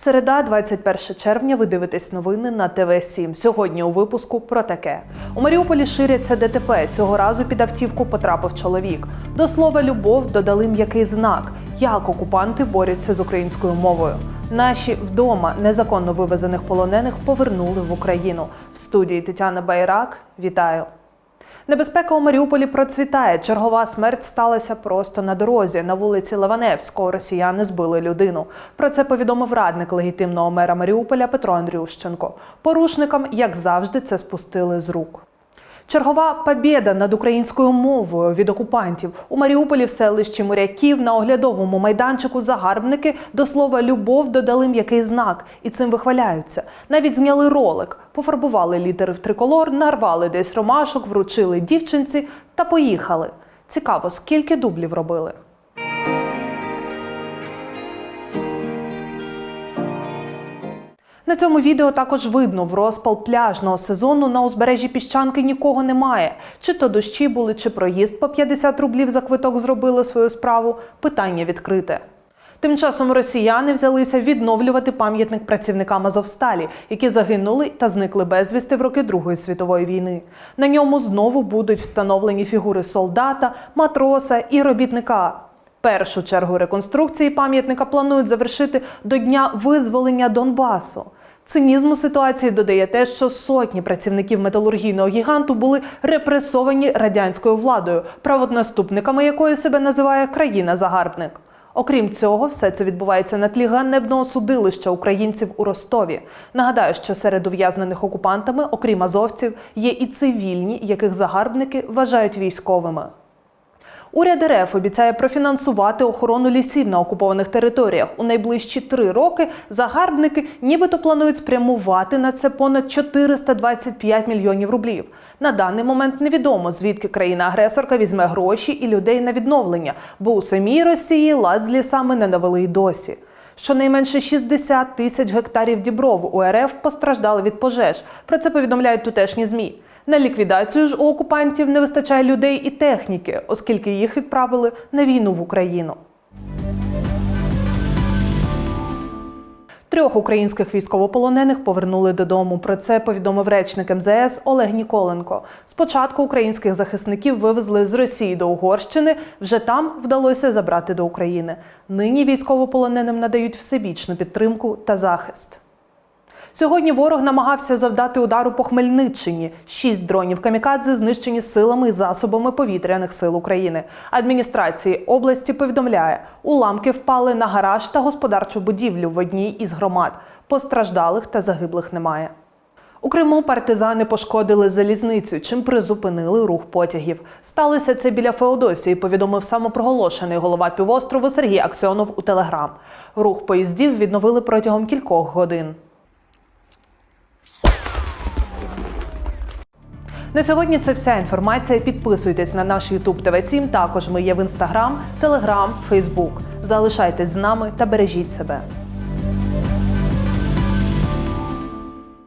Середа, 21 червня. Ви дивитесь новини на ТВ 7 Сьогодні у випуску про таке. У Маріуполі ширяться ДТП. Цього разу під автівку потрапив чоловік. До слова любов додали м'який знак. Як окупанти борються з українською мовою. Наші вдома незаконно вивезених полонених повернули в Україну. В студії Тетяна Байрак. Вітаю. Небезпека у Маріуполі процвітає. Чергова смерть сталася просто на дорозі. На вулиці Лаваневського росіяни збили людину. Про це повідомив радник легітимного мера Маріуполя Петро Андрющенко. Порушникам, як завжди, це спустили з рук. Чергова побєда над українською мовою від окупантів у Маріуполі в селищі Моряків на оглядовому майданчику загарбники до слова любов додали м'який знак і цим вихваляються. Навіть зняли ролик, пофарбували літери в триколор, нарвали десь ромашок, вручили дівчинці та поїхали. Цікаво, скільки дублів робили. На цьому відео також видно в розпал пляжного сезону на узбережжі піщанки нікого немає. Чи то дощі були, чи проїзд по 50 рублів за квиток зробили свою справу. Питання відкрите. Тим часом росіяни взялися відновлювати пам'ятник працівникам Азовсталі, які загинули та зникли безвісти в роки Другої світової війни. На ньому знову будуть встановлені фігури солдата, матроса і робітника. Першу чергу реконструкції пам'ятника планують завершити до дня визволення Донбасу. Цинізму ситуації додає те, що сотні працівників металургійного гіганту були репресовані радянською владою, правонаступниками якої себе називає країна-загарбник. Окрім цього, все це відбувається на тлі ганебного судилища українців у Ростові. Нагадаю, що серед ув'язнених окупантами, окрім азовців, є і цивільні, яких загарбники вважають військовими. Уряд РФ обіцяє профінансувати охорону лісів на окупованих територіях. У найближчі три роки загарбники нібито планують спрямувати на це понад 425 мільйонів рублів. На даний момент невідомо, звідки країна-агресорка візьме гроші і людей на відновлення, бо у самій Росії лад з лісами не навели й досі. Щонайменше 60 тисяч гектарів дібров у РФ постраждали від пожеж. Про це повідомляють тутешні змі. На ліквідацію ж у окупантів не вистачає людей і техніки, оскільки їх відправили на війну в Україну. Трьох українських військовополонених повернули додому. Про це повідомив речник МЗС Олег Ніколенко. Спочатку українських захисників вивезли з Росії до Угорщини. Вже там вдалося забрати до України. Нині військовополоненим надають всебічну підтримку та захист. Сьогодні ворог намагався завдати удару по Хмельниччині. Шість дронів камікадзе знищені силами і засобами повітряних сил України. Адміністрації області повідомляє, уламки впали на гараж та господарчу будівлю в одній із громад. Постраждалих та загиблих немає. У Криму партизани пошкодили залізницю, чим призупинили рух потягів. Сталося це біля Феодосії, повідомив самопроголошений голова півострову Сергій Аксьонов у Телеграм. Рух поїздів відновили протягом кількох годин. На сьогодні це вся інформація. Підписуйтесь на наш YouTube TV 7 Також ми є в Instagram, Telegram, Facebook. Залишайтесь з нами та бережіть себе.